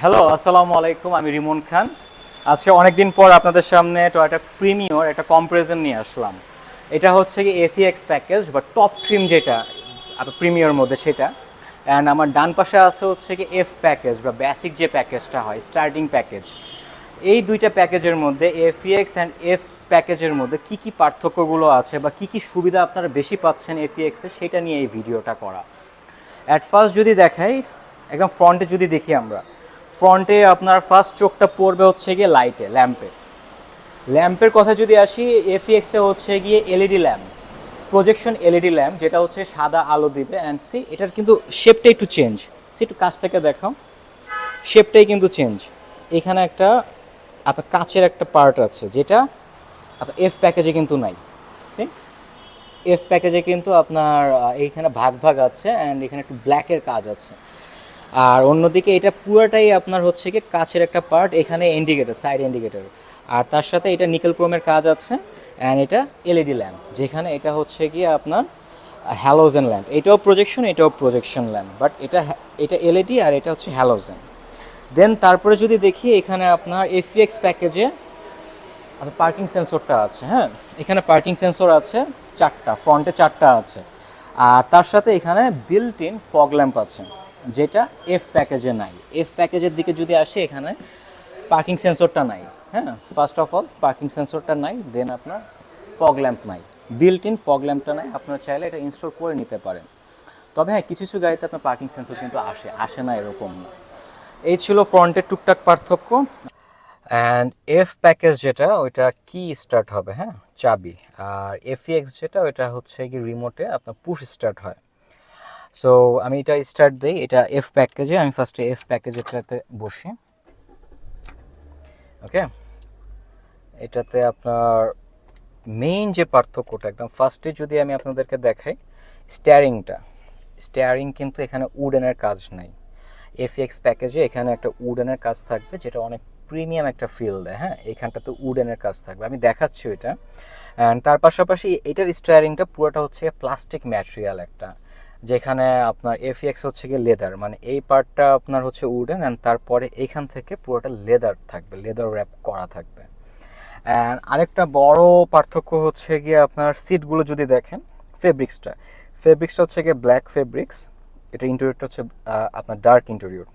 Hello আসসালামু আলাইকুম, আমি রিমন খান। আজকে অনেকদিন পর আপনাদের সামনে টয়োটা প্রিমিয়র একটা কম্পারিজন নিয়ে আসলাম। এটা হচ্ছে কি এফিএক্স প্যাকেজ বা টপ ট্রিম যেটা প্রিমিয়র মধ্যে সেটা। অ্যান্ড আমার ডান পাশে আছে হচ্ছে কি এফ প্যাকেজ বা বেসিক যে প্যাকেজটা হয় স্টার্টিং প্যাকেজ এই দুইটা প্যাকেজের মধ্যে এফিএক্স অ্যান্ড এফ প্যাকেজের মধ্যে কি কি পার্থক্যগুলো আছে, বা কি কি সুবিধা আপনারা বেশি পাচ্ছেন এফিএক্সে সেটা নিয়ে এই ভিডিওটা করা। অ্যাট ফার্স্ট যদি দেখাই, একদম ফ্রন্টে যদি দেখি আমরা ফ্রন্টে আপনার ফার্স্ট চোখটা পড়বে হচ্ছে গিয়ে লাইটে ল্যাম্পে ল্যাম্পের কথা যদি আসি এফিএক্সে হচ্ছে গিয়ে LED lamp projection LED lamp যেটা হচ্ছে সাদা আলো দিবে। অ্যান্ড সি এটার কিন্তু শেপটা একটু চেঞ্জ সি একটু কাছ থেকে দেখাও। শেপটাই কিন্তু চেঞ্জ এখানে একটা আপনার কাচের একটা পার্ট আছে, যেটা আপনার এফ প্যাকেজে কিন্তু নাই। সি এফ প্যাকেজে কিন্তু আপনার এইখানে ভাগ ভাগ আছে অ্যান্ড এখানে একটু ব্ল্যাকের কাজ আছে। আর অন্যদিকে এটা পুরোটাই আপনার হচ্ছে কি কাছের একটা পার্ট এখানে ইন্ডিকেটর সাইড ইন্ডিকেটর আর তার সাথে এটা নিকেল ক্রোমের কাজ আছে অ্যান্ড এটা এলইডি ল্যাম্প যেখানে এটা হচ্ছে গিয়ে আপনার হ্যালোজেন ল্যাম্প এটাও প্রজেকশন এটাও প্রজেকশন ল্যাম্প বাট এটা এটা এলইডি আর এটা হচ্ছে হ্যালোজেন দেন তারপরে যদি দেখি, এখানে আপনার এফিএক্স প্যাকেজে আপনার পার্কিং সেন্সরটা আছে হ্যাঁ? এখানে পার্কিং সেন্সর আছে, চারটা ফ্রন্টে চারটা আছে। আর তার সাথে এখানে বিল্ট ইন ফগ ল্যাম্প আছে। যেটা এফ প্যাকেজে নাই। এফ প্যাকেজের দিকে যদি আসে এখানে পার্কিং সেন্সরটা নাই হ্যাঁ? ফার্স্ট অফ অল পার্কিং সেন্সরটা নাই দেন আপনার ফগ ল্যাম্প নাই। বিল্ট ইন ফগ ল্যাম্পটা নাই, আপনার চাইলে এটা ইনস্টল করে নিতে পারেন। তবে হ্যাঁ কিছু কিছু গাড়িতে আপনার পার্কিং সেন্সর কিন্তু আসে আসে না এরকম না। এই ছিল ফ্রন্টের টুকটাক পার্থক্য। অ্যান্ড এফ প্যাকেজ যেটা, ওইটা কি স্টার্ট হবে হ্যাঁ? চাবি। আর এফইএক্স যেটা, ওইটা হচ্ছে কি রিমোটে আপনার পুশ স্টার্ট হয়। সো আমি এটা স্টার্ট দিই, এটা এফ প্যাকেজে আমি ফার্স্টে এফ প্যাকেজেরটাতে বসি। ওকে এটাতে আপনার মেইন যে পার্থক্যটা, একদম ফার্স্টে যদি আমি আপনাদেরকে দেখাই স্টিয়ারিংটা স্টিয়ারিং কিন্তু এখানে উডেনের কাজ নাই। এফএক্স প্যাকেজে এখানে একটা উডেনের কাজ থাকবে, যেটা অনেক প্রিমিয়াম একটা ফিল দেয় হ্যাঁ? এখানটাতে উডেনের কাজ থাকবে। আমি দেখাচ্ছি ওইটা। অ্যান্ড তার পাশাপাশি এটার স্টিয়ারিংটা পুরোটা হচ্ছে প্লাস্টিক ম্যাটেরিয়াল একটা। যেখানে আপনার এফএক্স হচ্ছে গিয়ে লেদার মানে এই পার্টটা আপনার হচ্ছে উডেন অ্যান্ড তারপরে এখান থেকে পুরোটা লেদার থাকবে লেদার র্যাপ করা থাকবে। অ্যান্ড আরেকটা বড় পার্থক্য হচ্ছে গিয়ে আপনার সিটগুলো যদি দেখেন ফেব্রিক্সটা ফেব্রিক্সটা হচ্ছে গিয়ে ব্ল্যাক ফেব্রিক্স এটা ইন্টেরিয়রটা হচ্ছে আপনার ডার্ক ইন্টেরিয়র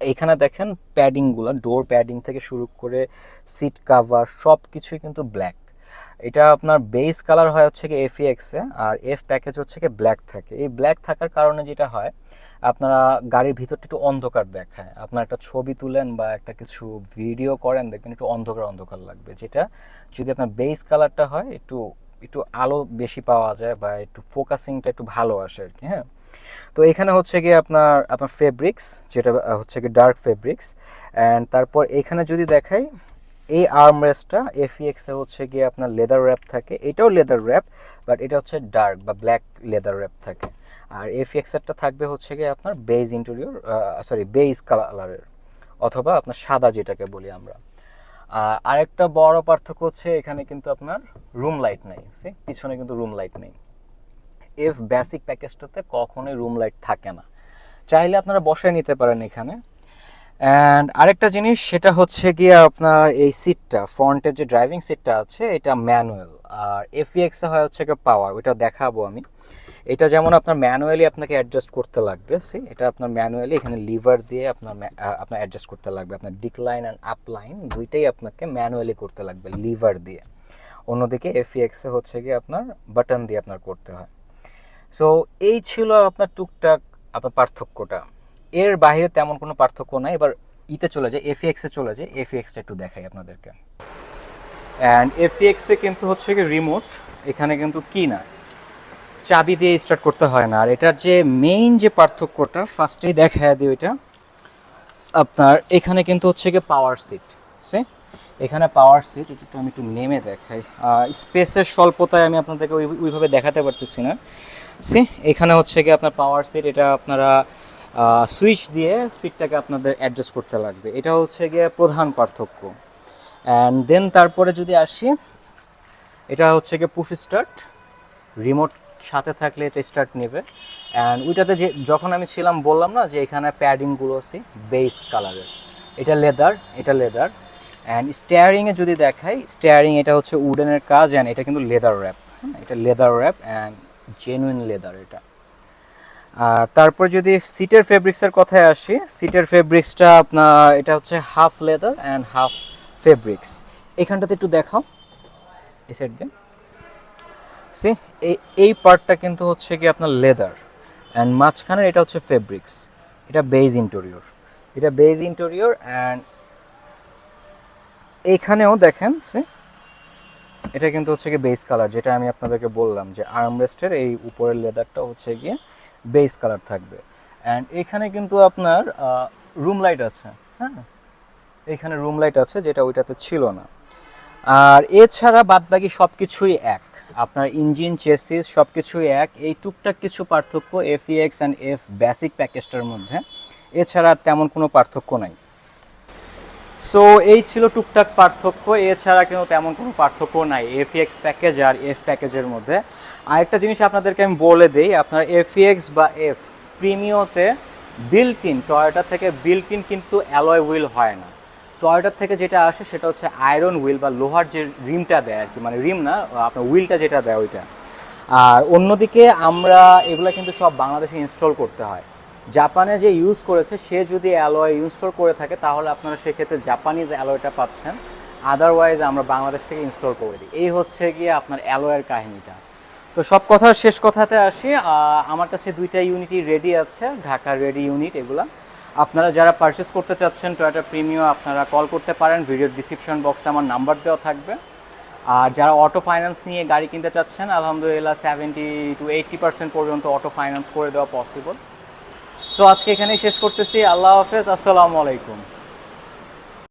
এইখানে দেখেন প্যাডিংগুলো ডোর প্যাডিং থেকে শুরু করে সিট কাভার সব কিছুই কিন্তু ব্ল্যাক এটা আপনার বেস কালার হয় হচ্ছে কি এফিএক্সে আর এফ প্যাকেজ হচ্ছে কি ব্ল্যাক থাকে। এই ব্ল্যাক থাকার কারণে যেটা হয়, আপনারা গাড়ির ভিতরটা একটু অন্ধকার দেখায়। আপনার একটা ছবি তুলেন বা একটা কিছু ভিডিও করেন, দেখবেন একটু অন্ধকার অন্ধকার লাগবে। যেটা যদি আপনার বেস কালারটা হয়, একটু একটু আলো বেশি পাওয়া যায় বা একটু ফোকাসিংটা একটু ভালো আসে আর কি হ্যাঁ? তো এখানে হচ্ছে গিয়ে আপনার আপনার ফেব্রিক্স যেটা হচ্ছে গিয়ে ডার্ক ফেব্রিক্স অ্যান্ড তারপর এখানে যদি দেখাই এই আর্ম আর্মরেস্টটা এফিএক্সে হচ্ছে গিয়ে আপনার লেদার র্যাপ থাকে। এটাও লেদার র্যাপ বাট এটা হচ্ছে ডার্ক বা ব্ল্যাক লেদার র্যাপ থাকে। আর এফিএক্সেরটা থাকবে হচ্ছে গিয়ে আপনার বেজ ইন্টেরিয়র সরি বেজ কালারের অথবা আপনার সাদা যেটাকে বলি আমরা। আরেকটা বড় পার্থক্য হচ্ছে এখানে কিন্তু আপনার রুম লাইট নেই সে পিছনে কিন্তু রুম লাইট নেই। এফ বেসিক প্যাকেজটাতে কখনোই রুম লাইট থাকে না। চাইলে আপনারা বসায় নিতে পারেন এখানে। অ্যান্ড আরেকটা জিনিস, সেটা হচ্ছে গিয়ে আপনার এই সিটটা ফ্রন্টের যে ড্রাইভিং সিটটা আছে, এটা ম্যানুয়াল আর এফিএক্সে হয় হচ্ছে গিয়ে পাওয়ার ওইটা দেখাবো আমি। এটা যেমন আপনার ম্যানুয়ালি আপনাকে অ্যাডজাস্ট করতে লাগবে সি এটা আপনার ম্যানুয়ালি এখানে লিভার দিয়ে আপনার আপনার অ্যাডজাস্ট করতে লাগবে। আপনার ডিক্লাইন অ্যান্ড আপলাইন দুইটাই আপনাকে ম্যানুয়ালি করতে লাগবে লিভার দিয়ে। অন্যদিকে এফিএক্সে হচ্ছে গিয়ে আপনার বাটন দিয়ে আপনার করতে হয়। সো এই ছিল আপনার টুকটাক আপনার পার্থক্যটা। এর বাইরে তেমন কোনো পার্থক্য নাই। এবার ইতে চলে যায় এফিএক্সে চলে যায় এফিএক্সটা একটু দেখাই আপনাদেরকে। অ্যান্ড এফিএক্সে কিন্তু হচ্ছে কি রিমোট এখানে কিন্তু কি না? চাবি দিয়ে স্টার্ট করতে হয় না। আর এটার যে মেইন যে পার্থক্যটা ফার্স্টেই দেখা দিই ওইটা আপনার এখানে কিন্তু হচ্ছে গিয়ে পাওয়ার সিট সে এখানে পাওয়ার সিট এটা আমি একটু নেমে দেখাই। স্পেসের স্বল্পতায় আমি আপনাদেরকে ওই, ওইভাবে দেখাতে পারতেছি না। সে এখানে হচ্ছে গিয়ে আপনার পাওয়ার সিট এটা আপনারা সুইচ দিয়ে সিটটাকে আপনাদের অ্যাডজাস্ট করতে লাগবে। এটা হচ্ছে গিয়ে প্রধান পার্থক্য। অ্যান্ড দেন তারপরে যদি আসি, এটা হচ্ছে গিয়ে পুফ স্টার্ট রিমোট সাথে থাকলে এটা স্টার্ট নেবে। অ্যান্ড ওইটাতে যে, যখন আমি ছিলাম, বললাম না যে এখানে প্যাডিংগুলো আছে বেস কালারের এটা লেদার এটা লেদার অ্যান্ড স্টেয়ারিংয়ে যদি দেখাই স্টেয়ারিং এটা হচ্ছে উডেনের কাজ অ্যান্ড এটা কিন্তু লেদার র্যাপ হ্যাঁ এটা leather wrap and genuine leather এটা। আর তারপর যদি সিটের ফেব্রিক্সের কথায় আসি, সিটের ফেব্রিক্সটা আপনার, এটা হচ্ছে half leather and half fabrics এখানটাতে একটু দেখাও। এই সাইড দিয়ে। সি এই পার্টটা কিন্তু হচ্ছে কি আপনার লেদার অ্যান্ড মাঝখানের এটা হচ্ছে ফেব্রিক্স এটা বেজ ইন্টেরিয়র এটা বেজ ইন্টেরিয়র অ্যান্ড এইখানেও দেখেন সি এটা কিন্তু হচ্ছে কি বেস কালার যেটা আমি আপনাদেরকে বললাম যে আর্মরেস্টের এই উপরের লেদারটা হচ্ছে গিয়ে বেস কালার থাকবে। অ্যান্ড এখানে কিন্তু আপনার রুম লাইট আছে হ্যাঁ? এখানে রুম লাইট আছে যেটা ওইটাতে ছিল না। আর এছাড়া বাদবাকি সব কিছুই এক। আপনার ইঞ্জিন চেসিস সব কিছুই এক। এই টুকটাক কিছু পার্থক্য F EX and F basic প্যাকেজটার মধ্যে। এছাড়া তেমন কোনো পার্থক্য নাই। সো এই ছিল টুকটাক পার্থক্য। এছাড়া কিন্তু তেমন কোনো পার্থক্য নাই। এফএক্স প্যাকেজ আর এফ প্যাকেজের মধ্যে। আরেকটা জিনিস আপনাদেরকে আমি বলে দিই, আপনার এফএক্স বা এফ প্রিমিওতে বিল্ট ইন টয়োটা থেকে বিল্ট ইন কিন্তু অ্যালয় হুইল হয় না। টয়োটার থেকে যেটা আসে সেটা হচ্ছে আয়রন হুইল বা লোহার যে রিমটা দেয় আর কি মানে রিম না, আপনার হুইলটা যেটা দেয় ওইটা। আর অন্যদিকে আমরা এগুলো কিন্তু সব বাংলাদেশে ইনস্টল করতে হয়। জাপানে যে ইউজ করেছে, সে যদি অ্যালয় ইনস্টল করে থাকে, তাহলে আপনারা সেক্ষেত্রে জাপানিজ অ্যালয়টা পাচ্ছেন। আদারওয়াইজ আমরা বাংলাদেশ থেকে ইনস্টল করে দিই। এই হচ্ছে গিয়ে আপনার অ্যালয়ের কাহিনীটা। তো সব কথার শেষ কথাতে আসি। আমার কাছে দুইটা ইউনিটই রেডি আছে ঢাকার রেডি ইউনিট এগুলা। আপনারা যারা পারচেস করতে চাচ্ছেন টয়োটা প্রিমিও আপনারা কল করতে পারেন। ভিডিওর ডিসক্রিপশন বক্সে আমার নাম্বার দেওয়া থাকবে। আর যারা অটো ফাইন্যান্স নিয়ে গাড়ি কিনতে চাচ্ছেন, আলহামদুলিল্লাহ সেভেন্টি টু এইট্টি পার্সেন্ট পর্যন্ত অটো ফাইন্যান্স করে দেওয়া পসিবল সো আজকে এখানেই শেষ করতেছি। আল্লাহ হাফেজ আসসালামু আলাইকুম।